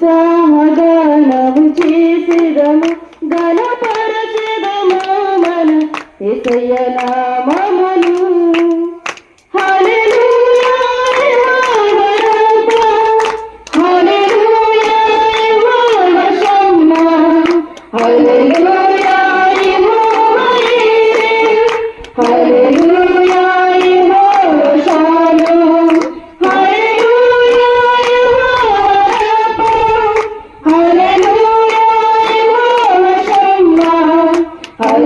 ఉత్సాహగానము చేసేదము గణపరచదము మన ఎసయ్య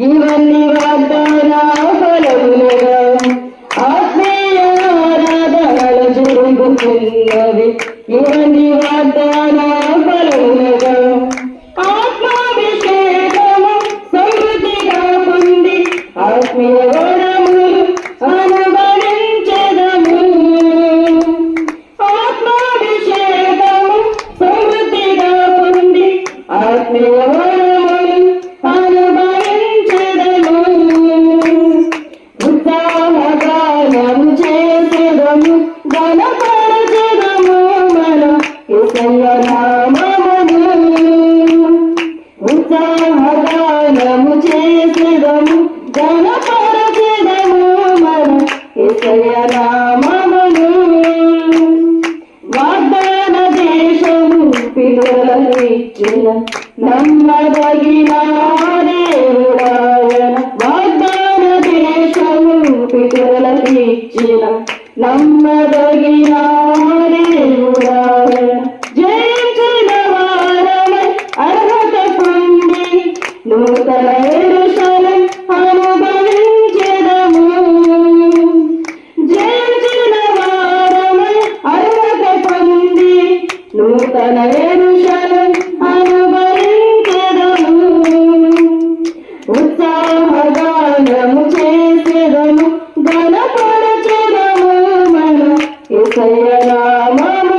ఇవన్నీ వాగ్దాన ఫలములుగా ఆత్మీయ ఆరాధనల జరుగుతున్నవి ఇవన్నీ వాగ్దాన నమ్మదగిన దేవుడాయన. వాగ్దాన దేశము పితరులకిచ్చిన నమ్మదగిన నూతన ఏరుషలం అనుభవించెదము ఉత్సాహగానము చేసెదము గణపరచెదము మన ఇసయనామములను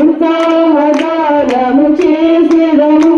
ఉత్సాహగానము చేసెదము